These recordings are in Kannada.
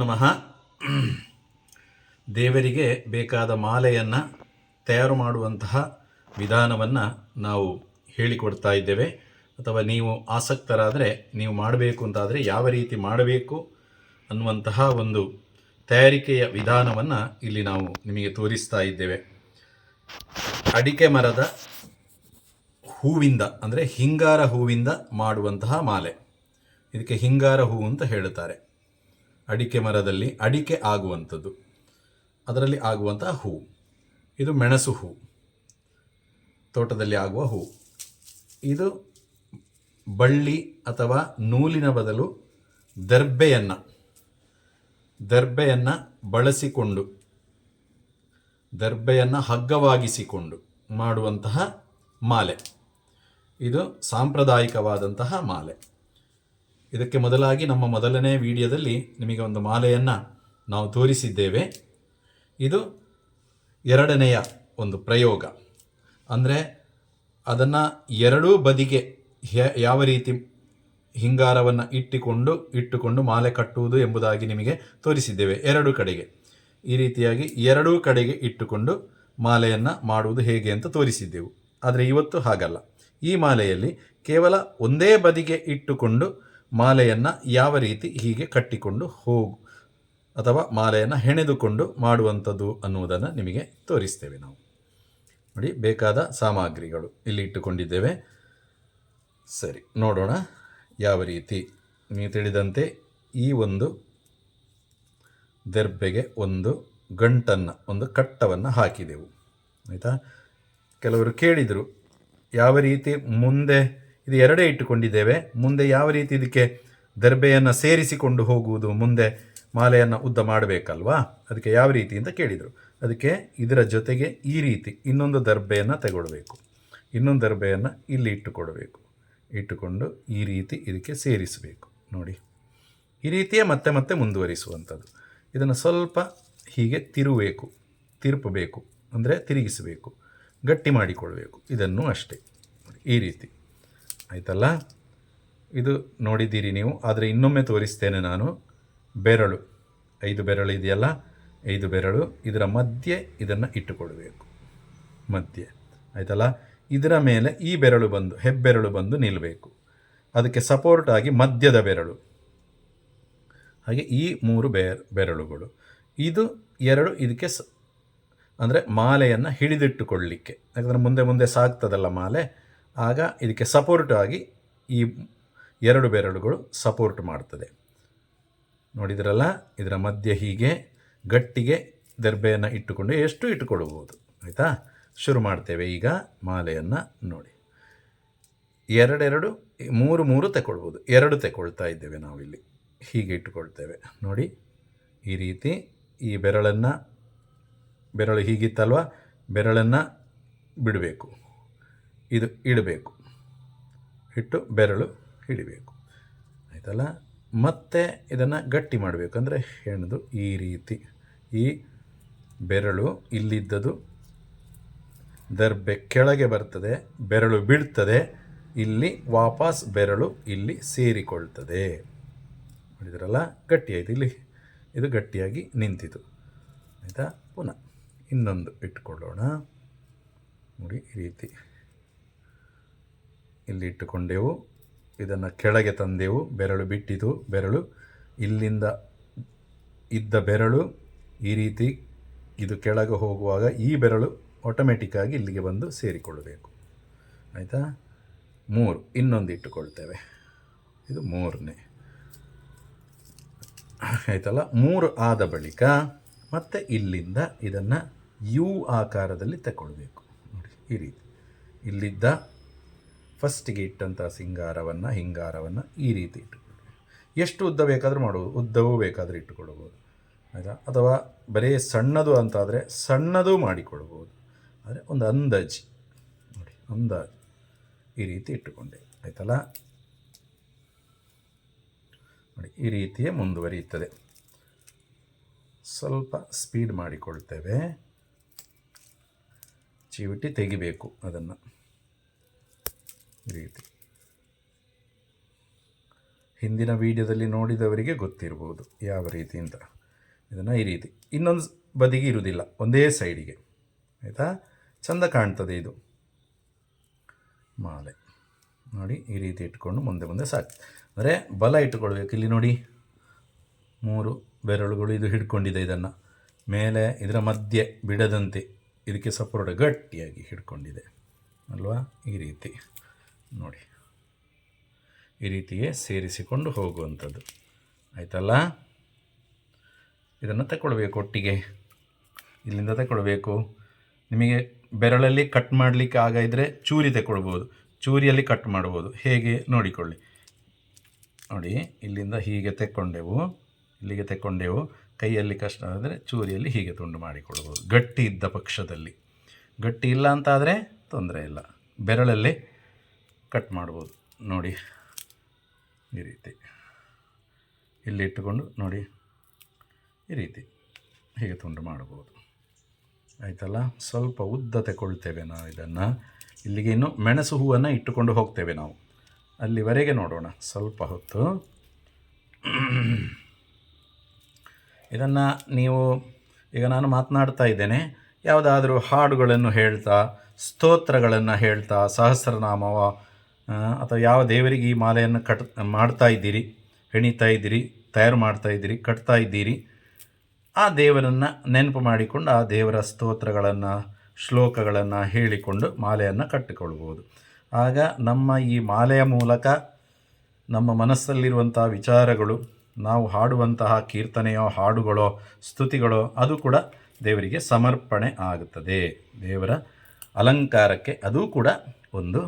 ನಮಃ. ದೇವರಿಗೆ ಬೇಕಾದ ಮಾಲೆಯನ್ನು ತಯಾರು ಮಾಡುವಂತಹ ವಿಧಾನವನ್ನು ನಾವು ಹೇಳಿಕೊಡ್ತಾ ಇದ್ದೇವೆ. ಅಥವಾ ನೀವು ಆಸಕ್ತರಾದರೆ ನೀವು ಮಾಡಬೇಕು ಅಂತಾದರೆ ಯಾವ ರೀತಿ ಮಾಡಬೇಕು ಅನ್ನುವಂತಹ ಒಂದು ತಯಾರಿಕೆಯ ವಿಧಾನವನ್ನು ಇಲ್ಲಿ ನಾವು ನಿಮಗೆ ತೋರಿಸ್ತಾ ಇದ್ದೇವೆ. ಅಡಿಕೆ ಮರದ ಹೂವಿಂದ, ಅಂದರೆ ಹಿಂಗಾರ ಹೂವಿಂದ ಮಾಡುವಂತಹ ಮಾಲೆ. ಇದಕ್ಕೆ ಹಿಂಗಾರ ಹೂವು ಅಂತ ಹೇಳುತ್ತಾರೆ. ಅಡಿಕೆ ಮರದಲ್ಲಿ ಅಡಿಕೆ ಆಗುವಂಥದ್ದು. ಅದರಲ್ಲಿ ಆಗುವಂತಹ ಹೂ. ಇದು ಮೆಣಸು ಹೂ. ತೋಟದಲ್ಲಿ ಆಗುವ ಹೂ. ಇದು ಬಳ್ಳಿ ಅಥವಾ ನೂಲಿನ ಬದಲು ದರ್ಬೆಯನ್ನು. ದರ್ಬೆಯನ್ನು ಬಳಸಿಕೊಂಡು, ದರ್ಬೆಯನ್ನು ಹಗ್ಗವಾಗಿಸಿಕೊಂಡು ಮಾಡುವಂತಹ ಮಾಲೆ. ಇದು ಸಾಂಪ್ರದಾಯಿಕವಾದಂತಹ ಮಾಲೆ. ಇದಕ್ಕೆ ಮೊದಲಾಗಿ ನಮ್ಮ ಮೊದಲನೇ ವಿಡಿಯೋದಲ್ಲಿ ನಿಮಗೆ ಒಂದು ಮಾಲೆಯನ್ನು ನಾವು ತೋರಿಸಿದ್ದೇವೆ. ಇದು ಎರಡನೆಯ ಒಂದು ಪ್ರಯೋಗ. ಅಂದರೆ ಅದನ್ನು ಎರಡೂ ಬದಿಗೆ ಯಾವ ರೀತಿ ಹಿಂಗಾರವನ್ನು ಇಟ್ಟುಕೊಂಡು ಇಟ್ಟುಕೊಂಡು ಮಾಲೆ ಕಟ್ಟುವುದು ಎಂಬುದಾಗಿ ನಿಮಗೆ ತೋರಿಸಿದ್ದೇವೆ ಎರಡು ಕಡೆಗೆ. ಈ ರೀತಿಯಾಗಿ ಎರಡೂ ಕಡೆಗೆ ಇಟ್ಟುಕೊಂಡು ಮಾಲೆಯನ್ನು ಮಾಡುವುದು ಹೇಗೆ ಅಂತ ತೋರಿಸಿದ್ದೆವು. ಆದರೆ ಇವತ್ತು ಹಾಗಲ್ಲ. ಈ ಮಾಲೆಯಲ್ಲಿ ಕೇವಲ ಒಂದೇ ಬದಿಗೆ ಇಟ್ಟುಕೊಂಡು ಮಾಲೆಯನ್ನು ಯಾವ ರೀತಿ ಹೀಗೆ ಕಟ್ಟಿಕೊಂಡು ಹೋಗು ಅಥವಾ ಮಾಲೆಯನ್ನು ಹೆಣೆದುಕೊಂಡು ಮಾಡುವಂಥದ್ದು ಅನ್ನುವುದನ್ನು ನಿಮಗೆ ತೋರಿಸ್ತೇವೆ ನಾವು. ನೋಡಿ, ಬೇಕಾದ ಸಾಮಗ್ರಿಗಳು ಇಲ್ಲಿ ಇಟ್ಟುಕೊಂಡಿದ್ದೇವೆ. ಸರಿ, ನೋಡೋಣ ಯಾವ ರೀತಿ. ನೀವು ತಿಳಿದಂತೆ ಈ ಒಂದು ದರ್ಬೆಗೆ ಒಂದು ಗಂಟನ್ನು, ಒಂದು ಕಟ್ಟವನ್ನು ಹಾಕಿದೆವು. ಆಯಿತಾ? ಕೆಲವರು ಕೇಳಿದರು, ಯಾವ ರೀತಿ ಮುಂದೆ ಇದು ಎರಡೇ ಇಟ್ಟುಕೊಂಡಿದ್ದೇವೆ. ಮುಂದೆ ಯಾವ ರೀತಿ ಇದಕ್ಕೆ ದರ್ಬೆಯನ್ನು ಸೇರಿಸಿಕೊಂಡು ಹೋಗುವುದು, ಮುಂದೆ ಮಾಲೆಯನ್ನು ಉದ್ದ ಮಾಡಬೇಕಲ್ವಾ? ಅದಕ್ಕೆ ಯಾವ ರೀತಿ ಅಂತ ಕೇಳಿದರು. ಅದಕ್ಕೆ ಇದರ ಜೊತೆಗೆ ಈ ರೀತಿ ಇನ್ನೊಂದು ದರ್ಬೆಯನ್ನು ತಗೊಳ್ಬೇಕು. ಇನ್ನೊಂದು ದರ್ಬೆಯನ್ನು ಇಲ್ಲಿ ಇಟ್ಟುಕೊಡಬೇಕು. ಇಟ್ಟುಕೊಂಡು ಈ ರೀತಿ ಇದಕ್ಕೆ ಸೇರಿಸಬೇಕು. ನೋಡಿ. ಈ ರೀತಿಯೇ ಮತ್ತೆ ಮತ್ತೆ ಮುಂದುವರಿಸುವಂಥದ್ದು. ಇದನ್ನು ಸ್ವಲ್ಪ ಹೀಗೆ ತಿರುಬೇಕು, ತಿರುಪಬೇಕು, ಅಂದರೆ ತಿರುಗಿಸಬೇಕು, ಗಟ್ಟಿ ಮಾಡಿಕೊಳ್ಬೇಕು. ಇದನ್ನು ಅಷ್ಟೇ. ಈ ರೀತಿ. ಆಯ್ತಲ್ಲ? ಇದು ನೋಡಿದ್ದೀರಿ ನೀವು, ಆದರೆ ಇನ್ನೊಮ್ಮೆ ತೋರಿಸ್ತೇನೆ ನಾನು. ಬೆರಳು, ಐದು ಬೆರಳು ಇದೆಯಲ್ಲ? ಐದು ಬೆರಳು, ಇದರ ಮಧ್ಯೆ ಇದನ್ನು ಇಟ್ಟುಕೊಳ್ಬೇಕು ಮಧ್ಯೆ. ಆಯ್ತಲ್ಲ? ಇದರ ಮೇಲೆ ಈ ಬೆರಳು ಬಂದು, ಹೆಬ್ಬೆರಳು ಬಂದು ನಿಲ್ಲಬೇಕು ಅದಕ್ಕೆ ಸಪೋರ್ಟ್ ಆಗಿ ಮಧ್ಯದ ಬೆರಳು. ಹಾಗೆ ಈ ಮೂರು ಬೆರ ಬೆರಳುಗಳು. ಇದು ಎರಡು ಇದಕ್ಕೆ ಸ, ಅಂದರೆ ಮಾಲೆಯನ್ನು ಹಿಡಿದಿಟ್ಟುಕೊಳ್ಳಿಕ್ಕೆ. ಯಾಕಂದರೆ ಮುಂದೆ ಮುಂದೆ ಸಾಗ್ತದಲ್ಲ ಮಾಲೆ? ಆಗ ಇದಕ್ಕೆ ಸಪೋರ್ಟ್ ಆಗಿ ಈ ಎರಡು ಬೆರಳುಗಳು ಸಪೋರ್ಟ್ ಮಾಡ್ತದೆ. ನೋಡಿದ್ರಲ್ಲ? ಇದರ ಮಧ್ಯೆ ಹೀಗೆ ಗಟ್ಟಿಗೆ ದರ್ಬೆಯನ್ನು ಇಟ್ಟುಕೊಂಡು ಎಷ್ಟು ಇಟ್ಟುಕೊಳ್ಬೋದು ಆಯಿತಾ? ಶುರು ಮಾಡ್ತೇವೆ ಈಗ ಮಾಲೆಯನ್ನು ನೋಡಿ. ಎರಡೆರಡು, ಮೂರು ಮೂರು ತಗೊಳ್ಬೋದು ಎರಡು ತಗೊಳ್ತಾ ಇದ್ದೇವೆ ನಾವಿಲ್ಲಿ. ಹೀಗೆ ಇಟ್ಟುಕೊಳ್ತೇವೆ. ನೋಡಿ, ಈ ರೀತಿ ಈ ಬೆರಳನ್ನು, ಬೆರಳು ಹೀಗಿತ್ತಲ್ವ? ಬೆರಳನ್ನು ಬಿಡಬೇಕು. ಇದು ಇಡಬೇಕು. ಇಟ್ಟು ಬೆರಳು ಹಿಡಿಬೇಕು ಆಯ್ತಲ್ಲ? ಮತ್ತೆ ಇದನ್ನು ಗಟ್ಟಿ ಮಾಡಬೇಕು. ಅಂದರೆ ಹೆಣ್ದು ಈ ರೀತಿ. ಈ ಬೆರಳು ಇಲ್ಲಿದ್ದದು ದರ್ಬೆ ಕೆಳಗೆ ಬರ್ತದೆ, ಬೆರಳು ಬೀಳ್ತದೆ, ಇಲ್ಲಿ ವಾಪಸ್ ಬೆರಳು ಇಲ್ಲಿ ಸೇರಿಕೊಳ್ತದೆ. ನೋಡಿದ್ರಲ್ಲ? ಗಟ್ಟಿಯಾಯಿತು ಇಲ್ಲಿ ಇದು ಗಟ್ಟಿಯಾಗಿ ನಿಂತಿತು. ಆಯಿತಾ? ಪುನಃ ಇನ್ನೊಂದು ಇಟ್ಕೊಳ್ಳೋಣ. ನೋಡಿ, ಈ ರೀತಿ. ಇಲ್ಲಿ ಇಟ್ಟುಕೊಂಡೆವು, ಇದನ್ನು ಕೆಳಗೆ ತಂದೆವು, ಬೆರಳು ಬಿಟ್ಟಿತು, ಬೆರಳು. ಇಲ್ಲಿಂದ ಇದ್ದ ಬೆರಳು ಈ ರೀತಿ ಇದು ಕೆಳಗೆ ಹೋಗುವಾಗ ಈ ಬೆರಳು ಆಟೋಮೆಟಿಕ್ಕಾಗಿ ಇಲ್ಲಿಗೆ ಬಂದು ಸೇರಿಕೊಳ್ಳಬೇಕು. ಆಯಿತಾ? ಮೂರು, ಇನ್ನೊಂದು ಇಟ್ಟುಕೊಳ್ತೇವೆ. ಇದು ಮೂರನೇ. ಆಯ್ತಲ್ಲ? ಮೂರು ಆದ ಬಳಿಕ ಮತ್ತೆ ಇಲ್ಲಿಂದ ಇದನ್ನು ಯು ಆಕಾರದಲ್ಲಿ ತಗೊಳ್ಬೇಕು. ನೋಡಿ, ಈ ರೀತಿ. ಇಲ್ಲಿದ್ದ ಫಸ್ಟಿಗೆ ಇಟ್ಟಂಥ ಸಿಂಗಾರವನ್ನು, ಹಿಂಗಾರವನ್ನು ಈ ರೀತಿ ಇಟ್ಟುಕೊಳ್ಳಿ ಎಷ್ಟು ಉದ್ದ ಬೇಕಾದರೂ ಮಾಡುವುದು ಉದ್ದವೂ ಬೇಕಾದರೂ ಇಟ್ಟುಕೊಳ್ಬೋದು ಆಯಿತಾ? ಅಥವಾ ಬರೀ ಸಣ್ಣದು ಅಂತಾದರೆ ಸಣ್ಣದು ಮಾಡಿಕೊಡ್ಬೋದು ಆದರೆ ಒಂದು ಅಂದಾಜು, ನೋಡಿ, ಅಂದಾಜು ಈ ರೀತಿ ಇಟ್ಟುಕೊಂಡೆ, ಆಯ್ತಲ್ಲ? ನೋಡಿ, ಈ ರೀತಿಯೇ ಮುಂದುವರಿಯುತ್ತದೆ. ಸ್ವಲ್ಪ ಸ್ಪೀಡ್ ಮಾಡಿಕೊಳ್ತೇವೆ. ಚಿವಿಟಿ ತೆಗಿಬೇಕು ಅದನ್ನು. ರೀತಿ. ಹಿಂದಿನ ವಿಡಿಯೋದಲ್ಲಿ ನೋಡಿದವರಿಗೆ ಗೊತ್ತಿರ್ಬೋದು ಯಾವ ರೀತಿ ಅಂತ ಇದನ್ನು ಈ ರೀತಿ. ಇನ್ನೊಂದು ಬದಿಗೆ ಇರುವುದಿಲ್ಲ, ಒಂದೇ ಸೈಡಿಗೆ. ಆಯಿತಾ? ಚಂದ ಕಾಣ್ತದೆ ಇದು. ಮಾಲೆ. ನೋಡಿ, ಈ ರೀತಿ ಇಟ್ಕೊಂಡು ಮುಂದೆ ಮುಂದೆ ಸಾಕು ಅಂದರೆ ಬಲ ಇಟ್ಕೊಳ್ಬೇಕು ಇಲ್ಲಿ ನೋಡಿ, ಮೂರು ಬೆರಳುಗಳು ಇದು ಹಿಡ್ಕೊಂಡಿದೆ ಇದನ್ನು. ಮೇಲೆ, ಇದರ ಮಧ್ಯೆ ಬಿಡದಂತೆ ಇದಕ್ಕೆ ಸಪೋರ್ಟ್ ಗಟ್ಟಿಯಾಗಿ ಹಿಡ್ಕೊಂಡಿದೆ. ಅಲ್ವಾ? ಈ ರೀತಿ. ನೋಡಿ. ಈ ರೀತಿಯೇ ಸೇರಿಸಿಕೊಂಡು ಹೋಗುವಂಥದ್ದು. ಆಯ್ತಲ್ಲ? ಇದನ್ನು ತಗೊಳ್ಬೇಕು ಒಟ್ಟಿಗೆ. ಇಲ್ಲಿಂದ ತಗೊಳ್ಬೇಕು ನಿಮಗೆ ಬೆರಳಲ್ಲಿ ಕಟ್ ಮಾಡಲಿಕ್ಕೆ ಆಗ ಇದ್ದರೆ ಚೂರಿ ತಗೊಳ್ಬೋದು ಚೂರಿಯಲ್ಲಿ ಕಟ್ ಮಾಡ್ಬೋದು. ಹೇಗೆ ನೋಡಿಕೊಳ್ಳಿ. ನೋಡಿ, ಇಲ್ಲಿಂದ ಹೀಗೆ ತೆಕ್ಕೊಂಡೆವು. ಇಲ್ಲಿಗೆ ತೆಕ್ಕೊಂಡೆವು. ಕೈಯಲ್ಲಿ ಕಷ್ಟ ಆದರೆ ಚೂರಿಯಲ್ಲಿ ಹೀಗೆ ತುಂಡು ಮಾಡಿಕೊಳ್ಬೋದು ಗಟ್ಟಿ ಇದ್ದ ಪಕ್ಷದಲ್ಲಿ. ಗಟ್ಟಿ ಇಲ್ಲ ಅಂತಾದರೆ ತೊಂದರೆ ಇಲ್ಲ. ಬೆರಳಲ್ಲಿ ಕಟ್ ಮಾಡ್ಬೋದು. ನೋಡಿ, ಈ ರೀತಿ. ಇಲ್ಲಿ ಇಟ್ಟುಕೊಂಡು ನೋಡಿ, ಈ ರೀತಿ. ಹೀಗೆ ತುಂಡು ಮಾಡ್ಬೋದು. ಆಯ್ತಲ್ಲ? ಸ್ವಲ್ಪ ಉದ್ದ ತಗೊಳ್ತೇವೆ ನಾವು ಇದನ್ನು. ಇಲ್ಲಿಗೆ ಇನ್ನು ಮೆಣಸು ಹೂವನ್ನು ಇಟ್ಟುಕೊಂಡು ಹೋಗ್ತೇವೆ ನಾವು. ಅಲ್ಲಿವರೆಗೆ ನೋಡೋಣ. ಸ್ವಲ್ಪ ಹೊತ್ತು. ಇದನ್ನು ನೀವು, ಈಗ ನಾನು ಮಾತನಾಡ್ತಾ ಇದ್ದೇನೆ. ಯಾವುದಾದ್ರೂ ಹಾಡುಗಳನ್ನು ಹೇಳ್ತಾ, ಸ್ತೋತ್ರಗಳನ್ನು ಹೇಳ್ತಾ, ಸಹಸ್ರನಾಮವ ಅಥವಾ ಯಾವ ದೇವರಿಗೆ ಈ ಮಾಲೆಯನ್ನು ಕಟ್, ಮಾಡ್ತಾ ಇದ್ದೀರಿ, ಹೆಣಿತಾ ಇದ್ದೀರಿ, ತಯಾರು ಮಾಡ್ತಾ ಇದ್ದೀರಿ, ಕಟ್ತಾ ಇದ್ದೀರಿ, ಆ ದೇವರನ್ನು ನೆನಪು ಮಾಡಿಕೊಂಡು ಆ ದೇವರ ಸ್ತೋತ್ರಗಳನ್ನು, ಶ್ಲೋಕಗಳನ್ನು ಹೇಳಿಕೊಂಡು ಮಾಲೆಯನ್ನು ಕಟ್ಟಿಕೊಳ್ಬೋದು ಆಗ ನಮ್ಮ ಈ ಮಾಲೆಯ ಮೂಲಕ ನಮ್ಮ ಮನಸ್ಸಲ್ಲಿರುವಂಥ ವಿಚಾರಗಳು, ನಾವು ಹಾಡುವಂತಹ ಕೀರ್ತನೆಯೋ, ಹಾಡುಗಳೋ, ಸ್ತುತಿಗಳೋ, ಅದು ಕೂಡ ದೇವರಿಗೆ ಸಮರ್ಪಣೆ ಆಗುತ್ತದೆ. ದೇವರ ಅಲಂಕಾರಕ್ಕೆ ಅದು ಕೂಡ ಒಂದು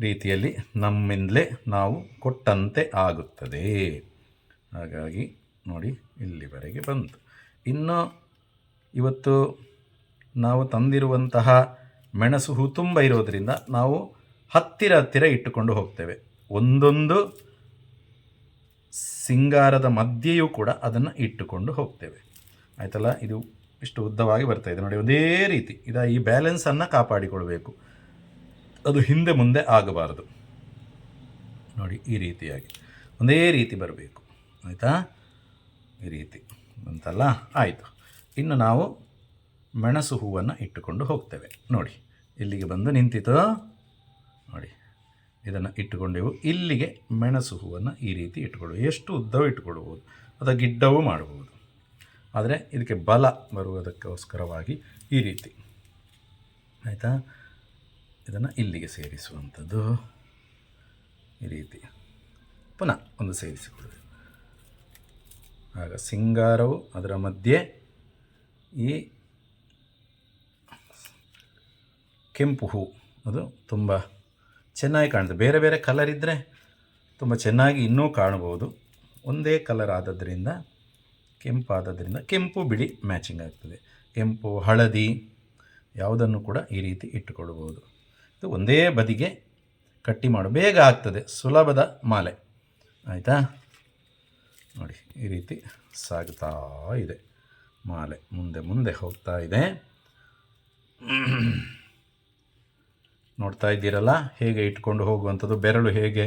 ರೀತಿಯಲ್ಲಿ ನಮ್ಮಿಂದಲೇ ನಾವು ಕೊಟ್ಟಂತೆ ಆಗುತ್ತದೆ. ಹಾಗಾಗಿ ನೋಡಿ, ಇಲ್ಲಿವರೆಗೆ ಬಂತು. ಇನ್ನು ಇವತ್ತು ನಾವು ತಂದಿರುವಂತಹ ಮೆಣಸು ಹೂ ತುಂಬ ಇರೋದರಿಂದ ನಾವು ಹತ್ತಿರ ಹತ್ತಿರ ಇಟ್ಟುಕೊಂಡು ಹೋಗ್ತೇವೆ. ಒಂದೊಂದು ಸಿಂಗಾರದ ಮಧ್ಯೆಯೂ ಕೂಡ ಅದನ್ನು ಇಟ್ಟುಕೊಂಡು ಹೋಗ್ತೇವೆ. ಆಯ್ತಲ್ಲ, ಇದು ಇಷ್ಟು ಉದ್ದವಾಗಿ ಬರ್ತಾ ಇದೆ. ನೋಡಿ, ಒಂದೇ ರೀತಿ. ಇದ ಈ ಬ್ಯಾಲೆನ್ಸನ್ನು ಕಾಪಾಡಿಕೊಳ್ಬೇಕು. ಅದು ಹಿಂದೆ ಮುಂದೆ ಆಗಬಾರದು. ನೋಡಿ, ಈ ರೀತಿಯಾಗಿ. ಒಂದೇ ರೀತಿ ಬರಬೇಕು. ಆಯಿತಾ? ಈ ರೀತಿ. ಅಂತಲ್ಲ ಆಯಿತು. ಇನ್ನು ನಾವು ಮೆಣಸು ಹೂವನ್ನು ಇಟ್ಟುಕೊಂಡು ಹೋಗ್ತೇವೆ. ನೋಡಿ, ಇಲ್ಲಿಗೆ ಬಂದು ನಿಂತಿತು? ನೋಡಿ, ಇದನ್ನು ಇಟ್ಟುಕೊಂಡೆವು. ಇಲ್ಲಿಗೆ ಮೆಣಸು ಹೂವನ್ನು ಈ ರೀತಿ ಇಟ್ಟುಕೊಳ್ಳುವ. ಎಷ್ಟು ಉದ್ದವೂ ಇಟ್ಟುಕೊಳ್ಳಬಹುದು ಅಥವಾ ಗಿಡ್ಡವೂ ಮಾಡಬಹುದು. ಆದರೆ, ಇದಕ್ಕೆ ಬಲ ಬರುವುದಕ್ಕೋಸ್ಕರವಾಗಿ ಈ ರೀತಿ. ಆಯಿತಾ? ಇದನ್ನು ಇಲ್ಲಿಗೆ ಸೇರಿಸುವಂಥದ್ದು ಈ ರೀತಿ. ಪುನಃ ಒಂದು ಸೇರಿಸಿಕೊಳ್ಳಿ ಆಗ ಸಿಂಗಾರವು ಅದರ ಮಧ್ಯೆ ಈ ಕೆಂಪು ಹೂ, ಅದು ತುಂಬ ಚೆನ್ನಾಗಿ ಕಾಣುತ್ತೆ. ಬೇರೆ ಬೇರೆ ಕಲರ್ ಇದ್ದರೆ ತುಂಬ ಚೆನ್ನಾಗಿ ಇನ್ನೂ ಕಾಣಬಹುದು. ಒಂದೇ ಕಲರ್ ಆದದ್ರಿಂದ ಕೆಂಪಾದದ್ರಿಂದ ಕೆಂಪು ಬಿಳಿ ಮ್ಯಾಚಿಂಗ್ ಆಗ್ತದೆ. ಕೆಂಪು ಹಳದಿ ಯಾವುದನ್ನು ಕೂಡ ಈ ರೀತಿ ಇಟ್ಟುಕೊಳ್ಬೋದು ಇದು ಒಂದೇ ಬದಿಗೆ ಕಟ್ಟಿ ಮಾಡು. ಬೇಗ ಆಗ್ತದೆ. ಸುಲಭದ ಮಾಲೆ. ಆಯಿತಾ? ನೋಡಿ, ಈ ರೀತಿ ಸಾಗ್ತಾ ಇದೆ. ಮಾಲೆ ಮುಂದೆ ಮುಂದೆ ಹೋಗ್ತಾ ಇದೆ. ನೋಡ್ತಾ ಇದ್ದೀರಲ್ಲ? ಹೇಗೆ ಇಟ್ಕೊಂಡು ಹೋಗುವಂಥದ್ದು? ಬೆರಳು ಹೇಗೆ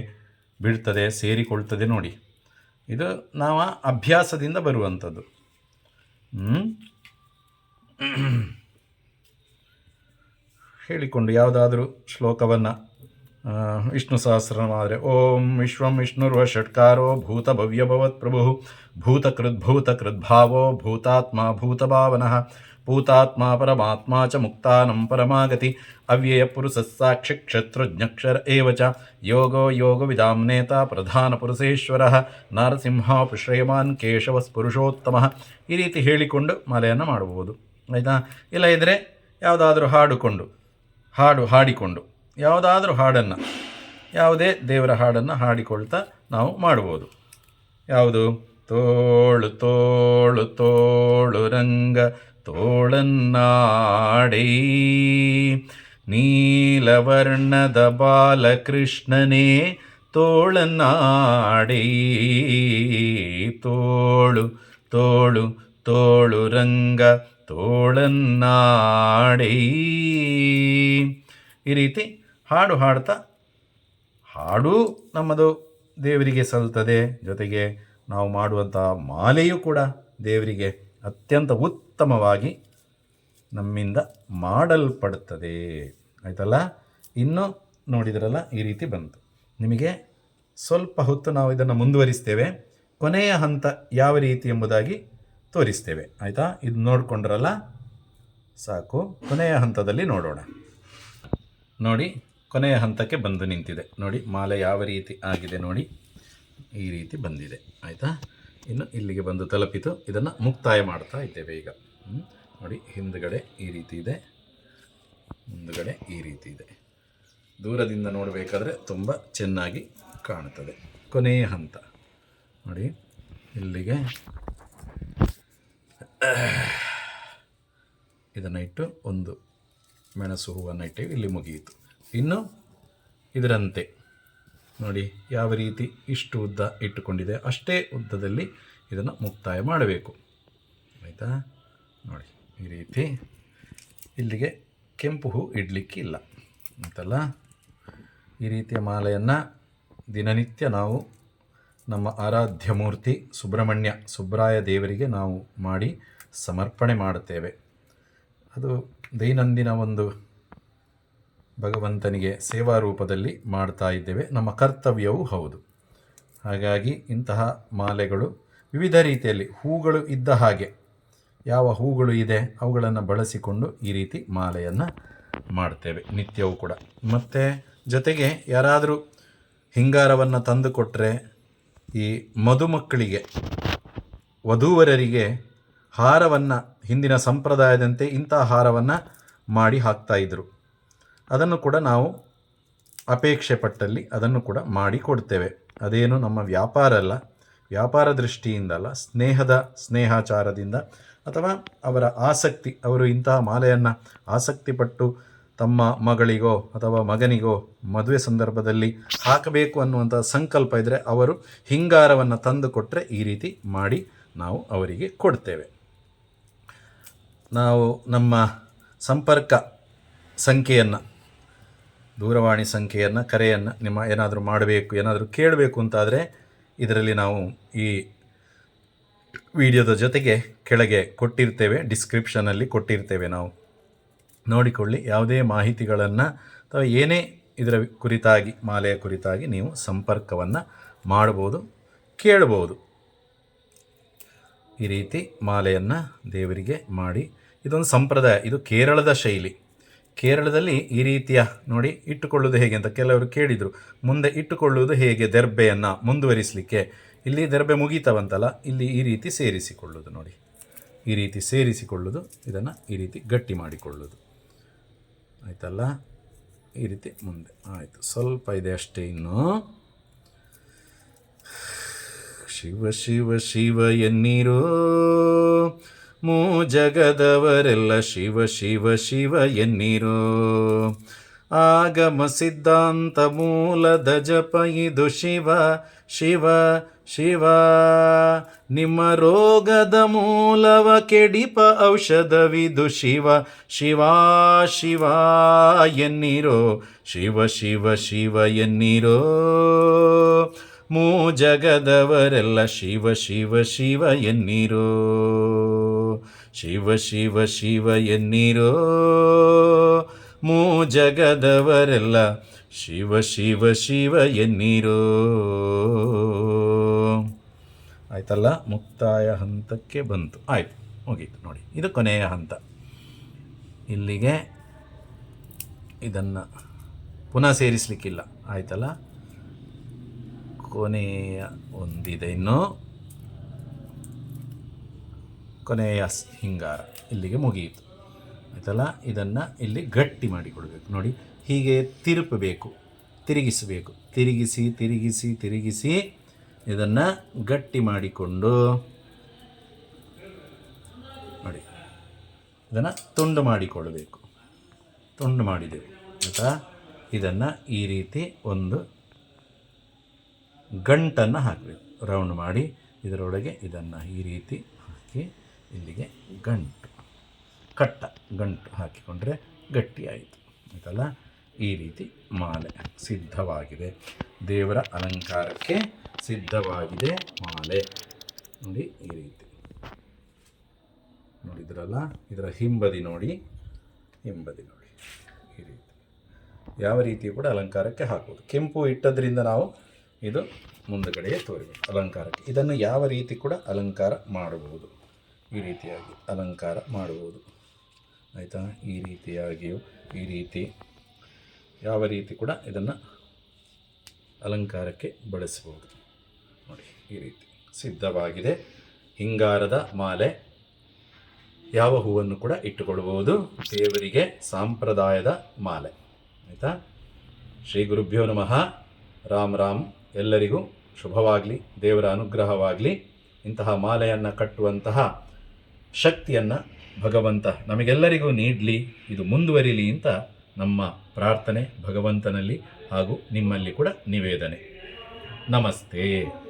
ಬೀಳ್ತದೆ, ಸೇರಿಕೊಳ್ತದೆ ನೋಡಿ. ಇದು ನಾವು ಅಭ್ಯಾಸದಿಂದ ಬರುವಂಥದ್ದು? ಹೇಳಿಕೊಂಡು ಯಾವುದಾದ್ರೂ ಶ್ಲೋಕವನ್ನು ವಿಷ್ಣು ಸಹಸ್ರನಾದರೆ ಓಂ ವಿಶ್ವಂ ವಿಷ್ಣುರ್ವ ಷಟ್ಕಾರೋ ಭೂತ ಭವ್ಯಭವತ್ ಪ್ರಭು ಭೂತಕೃದ್ಭೂತ ಕೃದ್ಭಾವೋ ಭೂತಾತ್ಮ ಭೂತಭಾವನಃ ಭೂತಾತ್ಮ ಪರಮಾತ್ಮ ಚ ಮುಕ್ತಾನಂ ಪರಮಾಗತಿ, ಅವ್ಯಯ ಪುರುಷಸ್ಸಾಕ್ಷಿ ಕ್ಷತ್ರಜ್ಞಕ್ಷರ ಏವ ಚ, ಯೋಗೋ ಯೋಗವಿದಾಂನೇತ ಪ್ರಧಾನಪುರುಷೇಶ್ವರ ನಾರಸಿಂಹ ಕೇಶವ ಸ್ಪುರುಷೋತ್ತಮ, ಈ ರೀತಿ ಹೇಳಿಕೊಂಡು ಮಾಲೆಯನ್ನು ಮಾಡಬಹುದು ಆಯಿತಾ? ಇಲ್ಲ ಇದ್ದರೆ ಯಾವುದಾದ್ರೂ ಹಾಡುಕೊಂಡು ಹಾಡು ಹಾಡಿಕೊಂಡು, ಯಾವುದಾದರೂ ಹಾಡನ್ನು, ಯಾವುದೇ ದೇವರ ಹಾಡನ್ನು ಹಾಡಿಕೊಳ್ತಾ ನಾವು ಮಾಡ್ಬೋದು. ಯಾವುದು? ತೋಳು ತೋಳು ತೋಳು ರಂಗ, ತೋಳನ್ನಾಡೈ. ನೀಲವರ್ಣದ ಬಾಲಕೃಷ್ಣನೇ, ತೋಳನ್ನಾಡಿ. ತೋಳು ತೋಳು ತೋಳು ರಂಗ, ತೋಳನ್ನಾಡೈ. ಈ ರೀತಿ ಹಾಡು ಹಾಡ್ತಾ, ಹಾಡು ನಮ್ಮದು ದೇವರಿಗೆ ಸಲ್ತದೆ ಜೊತೆಗೆ ನಾವು ಮಾಡುವಂಥ ಮಾಲೆಯೂ ಕೂಡ ದೇವರಿಗೆ ಅತ್ಯಂತ ಉತ್ತಮವಾಗಿ ನಮ್ಮಿಂದ ಮಾಡಲ್ಪಡುತ್ತದೆ. ಆಯಿತಲ್ಲ? ಇನ್ನು ನೋಡಿದ್ರಲ್ಲ, ಈ ರೀತಿ ಬಂತು. ನಿಮಗೆ ಸ್ವಲ್ಪ ಹೊತ್ತು ನಾವು ಇದನ್ನು ಮುಂದುವರಿಸ್ತೇವೆ. ಕೊನೆಯ ಹಂತ ಯಾವ ರೀತಿ ಎಂಬುದಾಗಿ ತೋರಿಸ್ತೇವೆ. ಆಯಿತಾ? ಇದು ನೋಡಿಕೊಂಡ್ರಲ್ಲ? ಸಾಕು. ಕೊನೆಯ ಹಂತದಲ್ಲಿ ನೋಡೋಣ. ನೋಡಿ, ಕೊನೆಯ ಹಂತಕ್ಕೆ ಬಂದು ನಿಂತಿದೆ. ನೋಡಿ, ಮಾಲೆ ಯಾವ ರೀತಿ ಆಗಿದೆ ನೋಡಿ. ಈ ರೀತಿ ಬಂದಿದೆ. ಆಯಿತಾ? ಇನ್ನು ಇಲ್ಲಿಗೆ ಬಂದು ತಲುಪಿತು. ಇದನ್ನು ಮುಕ್ತಾಯ ಮಾಡ್ತಾ ಇದ್ದೇವೆ ಈಗ. ನೋಡಿ, ಹಿಂದುಗಡೆ ಈ ರೀತಿ ಇದೆ. ಮುಂದುಗಡೆ ಈ ರೀತಿ ಇದೆ. ದೂರದಿಂದ ನೋಡಬೇಕಾದ್ರೆ ತುಂಬ ಚೆನ್ನಾಗಿ ಕಾಣುತ್ತದೆ. ಕೊನೆಯ ಹಂತ. ನೋಡಿ, ಇಲ್ಲಿಗೆ. ಇದನ್ನು ಇಟ್ಟು ಒಂದು ಮೆಣಸು ಹೂವನ್ನು ಇಟ್ಟೇವೆ, ಇಲ್ಲಿ ಮುಗಿಯಿತು. ಇನ್ನು ಇದರಂತೆ. ನೋಡಿ, ಯಾವ ರೀತಿ ಇಷ್ಟು ಉದ್ದ ಇಟ್ಟುಕೊಂಡಿದೆ, ಅಷ್ಟೇ ಉದ್ದದಲ್ಲಿ ಇದನ್ನು ಮುಕ್ತಾಯ ಮಾಡಬೇಕು. ಆಯಿತಾ? ನೋಡಿ, ಈ ರೀತಿ. ಇಲ್ಲಿಗೆ ಕೆಂಪು ಹೂ ಇಡಲಿಕ್ಕಿಲ್ಲ. ಅಂತಲ್ಲ ಈ ರೀತಿಯ ಮಾಲೆಯನ್ನು ದಿನನಿತ್ಯ ನಾವು ನಮ್ಮ ಆರಾಧ್ಯ ಮೂರ್ತಿ ಸುಬ್ರಹ್ಮಣ್ಯ ಸುಬ್ರಾಯ ದೇವರಿಗೆ ನಾವು ಮಾಡಿ ಸಮರ್ಪಣೆ ಮಾಡುತ್ತೇವೆ. ಅದು ದೈನಂದಿನ ಒಂದು ಭಗವಂತನಿಗೆ ಸೇವಾ ರೂಪದಲ್ಲಿ ಮಾಡ್ತಾ ಇದ್ದೇವೆ. ನಮ್ಮ ಕರ್ತವ್ಯವೂ ಹೌದು. ಹಾಗಾಗಿ ಇಂತಹ ಮಾಲೆಗಳು ವಿವಿಧ ರೀತಿಯಲ್ಲಿ ಹೂಗಳು ಇದ್ದ ಹಾಗೆ ಯಾವ ಹೂಗಳು ಇದೆ ಅವುಗಳನ್ನು ಬಳಸಿಕೊಂಡು ಈ ರೀತಿ ಮಾಲೆಯನ್ನು ಮಾಡ್ತೇವೆ. ನಿತ್ಯವೂ ಕೂಡ. ಮತ್ತು ಜೊತೆಗೆ ಯಾರಾದರೂ ಹಿಂಗಾರವನ್ನು ತಂದು ಕೊಟ್ಟರೆ ಈ ಮದುಮಕ್ಕಳಿಗೆ, ವಧೂವರರಿಗೆ ಹಾರವನ್ನು, ಹಿಂದಿನ ಸಂಪ್ರದಾಯದಂತೆ ಇಂಥ ಹಾರವನ್ನು ಮಾಡಿ ಹಾಕ್ತಾ ಇದ್ದರು ಅದನ್ನು ಕೂಡ ನಾವು ಅಪೇಕ್ಷೆ ಪಟ್ಟಲ್ಲಿ ಅದನ್ನು ಕೂಡ ಮಾಡಿ ಕೊಡ್ತೇವೆ. ಅದೇನು ನಮ್ಮ ವ್ಯಾಪಾರ ಅಲ್ಲ. ವ್ಯಾಪಾರ ದೃಷ್ಟಿಯಿಂದಲ್ಲ ಸ್ನೇಹದ ಸ್ನೇಹಾಚಾರದಿಂದ ಅಥವಾ ಅವರ ಆಸಕ್ತಿ, ಅವರು ಇಂತಹ ಮಾಲೆಯನ್ನು ಆಸಕ್ತಿಪಟ್ಟು ತಮ್ಮ ಮಗಳಿಗೋ ಅಥವಾ ಮಗನಿಗೋ ಮದುವೆ ಸಂದರ್ಭದಲ್ಲಿ ಹಾಕಬೇಕು ಅನ್ನುವಂಥ ಸಂಕಲ್ಪ ಇದ್ದರೆ ಅವರು ಹಿಂಗಾರವನ್ನು ತಂದು ಕೊಟ್ಟರೆ ಈ ರೀತಿ ಮಾಡಿ ನಾವು ಅವರಿಗೆ ಕೊಡ್ತೇವೆ. ನಾವು ನಮ್ಮ ಸಂಪರ್ಕ ಸಂಖ್ಯೆಯನ್ನು, ದೂರವಾಣಿ ಸಂಖ್ಯೆಯನ್ನು, ಕರೆಯನ್ನು ನಿಮ್ಮ ಏನಾದರೂ ಮಾಡಬೇಕು, ಏನಾದರೂ ಕೇಳಬೇಕು ಅಂತಾದರೆ ಇದರಲ್ಲಿ ನಾವು ಈ ವಿಡಿಯೋದ ಜೊತೆಗೆ ಕೆಳಗೆ ಕೊಟ್ಟಿರ್ತೇವೆ ಡಿಸ್ಕ್ರಿಪ್ಷನಲ್ಲಿ ಕೊಟ್ಟಿರ್ತೇವೆ ನಾವು. ನೋಡಿಕೊಳ್ಳಿ, ಯಾವುದೇ ಮಾಹಿತಿಗಳನ್ನು ಅಥವಾ ಏನೇ ಇದರ ಕುರಿತಾಗಿ, ಮಾಲೆಯ ಕುರಿತಾಗಿ ನೀವು ಸಂಪರ್ಕವನ್ನು ಮಾಡ್ಬೋದು, ಕೇಳ್ಬೋದು. ಈ ರೀತಿ ಮಾಲೆಯನ್ನು ದೇವರಿಗೆ ಮಾಡಿ ಇದೊಂದು ಸಂಪ್ರದಾಯ, ಇದು ಕೇರಳದ ಶೈಲಿ. ಕೇರಳದಲ್ಲಿ ಈ ರೀತಿಯ ನೋಡಿ ಇಟ್ಟುಕೊಳ್ಳುವುದು ಹೇಗೆ ಅಂತ ಕೆಲವರು ಕೇಳಿದರು. ಮುಂದೆ ಇಟ್ಟುಕೊಳ್ಳುವುದು ಹೇಗೆ ದೆರ್ಬೆಯನ್ನು ಮುಂದುವರಿಸಲಿಕ್ಕೆ. ಇಲ್ಲಿ ದೆರ್ಬೆ ಮುಗೀತವಂತಲ್ಲ, ಇಲ್ಲಿ ಈ ರೀತಿ ಸೇರಿಸಿಕೊಳ್ಳುವುದು ನೋಡಿ. ಈ ರೀತಿ ಸೇರಿಸಿಕೊಳ್ಳುವುದು, ಇದನ್ನು ಈ ರೀತಿ ಗಟ್ಟಿ ಮಾಡಿಕೊಳ್ಳುವುದು. ಆಯ್ತಲ್ಲ? ಈ ರೀತಿ ಮುಂದೆ. ಆಯಿತು. ಸ್ವಲ್ಪ ಇದೆ ಅಷ್ಟೇ ಇನ್ನು. ಶಿವ ಶಿವ ಶಿವ ಎನ್ನೀರೋ. ಮೂ ಜಗದವರೆಲ್ಲ ಶಿವ ಶಿವ ಶಿವ ಎನ್ನಿರೋ. ಆಗಮ ಸಿದ್ಧಾಂತ ಮೂಲದ ಜಪ ಇದು ಶಿವ ಶಿವ ಶಿವ. ನಿಮ್ಮ ರೋಗದ ಮೂಲವ ಕೆಡಿಪ ಔಷಧವಿದು ಶಿವ ಶಿವ ಶಿವ ಎನ್ನಿರೋ. ಶಿವ ಶಿವ ಶಿವ ಎನ್ನಿರೋ. ಮೂ ಜಗದವರೆಲ್ಲ ಶಿವ ಶಿವ ಶಿವ ಎನ್ನೀರೋ. ಶಿವ ಶಿವ ಶಿವ ಎನ್ನಿರೋ ಮೂ ಜಗದವರೆಲ್ಲ ಶಿವ ಶಿವ ಶಿವ ಎನ್ನಿರೋ. ಆಯ್ತಲ್ಲ? ಮುಕ್ತಾಯ ಹಂತಕ್ಕೆ ಬಂತು. ಆಯಿತು, ಮುಗೀತು ನೋಡಿ. ಇದು ಕೊನೆಯ ಹಂತ. ಇಲ್ಲಿಗೆ ಇದನ್ನು ಪುನಃ ಸೇರಿಸಲಿಕ್ಕಿಲ್ಲ. ಆಯ್ತಲ್ಲ? ಕೊನೆಯ ಒಂದಿದೆ ಇನ್ನು. ಕೊನೆಯ ಹಿಂಗಾರ ಇಲ್ಲಿಗೆ ಮುಗಿಯಿತು. ಆಯ್ತಲ್ಲ? ಇದನ್ನು ಇಲ್ಲಿ ಗಟ್ಟಿ ಮಾಡಿಕೊಡ್ಬೇಕು. ನೋಡಿ, ಹೀಗೆ ತಿರುಪಬೇಕು, ತಿರುಗಿಸಬೇಕು. ತಿರುಗಿಸಿ ತಿರುಗಿಸಿ ತಿರುಗಿಸಿ ಇದನ್ನು ಗಟ್ಟಿ ಮಾಡಿಕೊಂಡು ನೋಡಿ, ಇದನ್ನು ತುಂಡು ಮಾಡಿಕೊಳ್ಳಬೇಕು ತುಂಡು ಮಾಡಿದೆವು. ಆಯಿತಾ? ಇದನ್ನು ಈ ರೀತಿ ಒಂದು ಗಂಟನ್ನು ಹಾಕಬೇಕು. ರೌಂಡ್ ಮಾಡಿ ಇದರೊಳಗೆ ಇದನ್ನು ಈ ರೀತಿ ಹಾಕಿ ಇಲ್ಲಿಗೆ ಗಂಟು. ಕಟ್ಟ, ಗಂಟು ಹಾಕಿಕೊಂಡ್ರೆ ಗಟ್ಟಿಯಾಯಿತು. ಆಯ್ತಲ್ಲ? ಈ ರೀತಿ ಮಾಲೆ ಸಿದ್ಧವಾಗಿದೆ. ದೇವರ ಅಲಂಕಾರಕ್ಕೆ ಸಿದ್ಧವಾಗಿದೆ ಮಾಲೆ. ನೋಡಿ ಈ ರೀತಿ. ನೋಡಿದ್ರಲ್ಲ? ಇದರ ಹಿಂಬದಿ ನೋಡಿ ಹಿಂಬದಿ ನೋಡಿ. ಈ ರೀತಿ. ಯಾವ ರೀತಿ ಕೂಡ ಅಲಂಕಾರಕ್ಕೆ ಹಾಕುವುದು. ಕೆಂಪು ಇಟ್ಟದ್ರಿಂದ ನಾವು ಇದು ಮುಂದುಗಡೆಗೆ ತೋರಿಬೇಕು. ಅಲಂಕಾರಕ್ಕೆ. ಇದನ್ನು ಯಾವ ರೀತಿ ಕೂಡ ಅಲಂಕಾರ ಮಾಡಬಹುದು ಈ ರೀತಿಯಾಗಿ ಅಲಂಕಾರ ಮಾಡುವುದು ಆಯಿತಾ? ಈ ರೀತಿಯಾಗಿಯೂ ಈ ರೀತಿ ಯಾವ ರೀತಿ ಕೂಡ ಇದನ್ನು ಅಲಂಕಾರಕ್ಕೆ ಬಳಸಬಹುದು. ನೋಡಿ, ಈ ರೀತಿ ಸಿದ್ಧವಾಗಿದೆ. ಹಿಂಗಾರದ ಮಾಲೆ ಯಾವ ಹೂವನ್ನು ಕೂಡ ಇಟ್ಟುಕೊಳ್ಳಬಹುದು. ದೇವರಿಗೆ ಸಾಂಪ್ರದಾಯದ ಮಾಲೆ. ಆಯಿತಾ? ಶ್ರೀ ಗುರುಭ್ಯೋ ನಮಃ. ರಾಮ್ ರಾಮ್. ಎಲ್ಲರಿಗೂ ಶುಭವಾಗಲಿ, ದೇವರ ಅನುಗ್ರಹವಾಗಲಿ. ಇಂತಹ ಮಾಲೆಯನ್ನು ಕಟ್ಟುವಂತಹ ಶಕ್ತಿಯನ್ನು ಭಗವಂತ ನಮಗೆಲ್ಲರಿಗೂ ನೀಡಲಿ, ಇದು ಮುಂದುವರಿಲಿ ಅಂತ ನಮ್ಮ ಪ್ರಾರ್ಥನೆ ಭಗವಂತನಲ್ಲಿ ಹಾಗೂ ನಿಮ್ಮಲ್ಲಿ ಕೂಡ ನಿವೇದನೆ. ನಮಸ್ತೆ.